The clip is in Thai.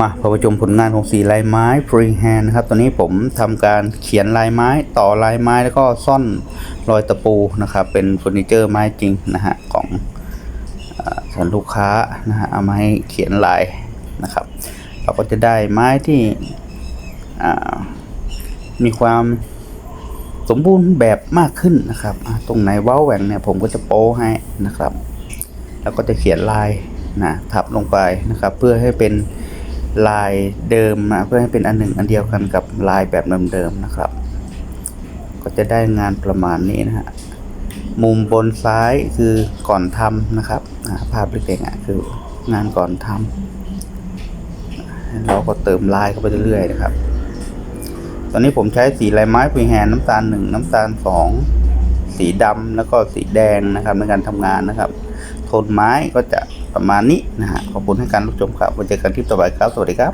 มาพอประชมผลงานของสีลายไม้ฟรีแฮนนะครับ ตอนนี้ผมทำการเขียนลายไม้ต่อลายไม้แล้วก็ซ่อนรอยตะปูนะครับ เป็นเฟอร์นิเจอร์ไม้จริงนะฮะของเอ่อท่านลูกค้านะฮะเอามาให้เขียนลายนะครับ เราก็จะได้ไม้ที่มีความสมบูรณ์แบบมากขึ้นนะครับ ตรงไหนว้าแหว่งเนี่ยผมก็จะโป้ให้นะครับ แล้วก็จะเขียนลายนะทับลงไปนะครับ เพื่อให้เป็น ลายเดิมนะเพื่อให้เป็นอันหนึ่งอันเดียวกันกับลายแบบเดิมๆนะครับ ก็จะได้งานประมาณนี้นะฮะมุมบนซ้ายคือก่อนทำนะครับภาพเล็กๆอะคืองานก่อนทำเราก็เติมลายเข้าไปเรื่อยๆนะครับ ตอนนี้ผมใช้สีลายไม้ฟรีแฮนน้ำตาลหนึ่งน้ำตาลสองสีดำแล้วก็สีแดงนะครับในการทำงานนะครับ โทนไม้ก็จะ ประมาณนี้นะฮะขอบคุณให้การรับชมครับไว้เจอกันคลิปต่อไปครับ สวัสดีครับ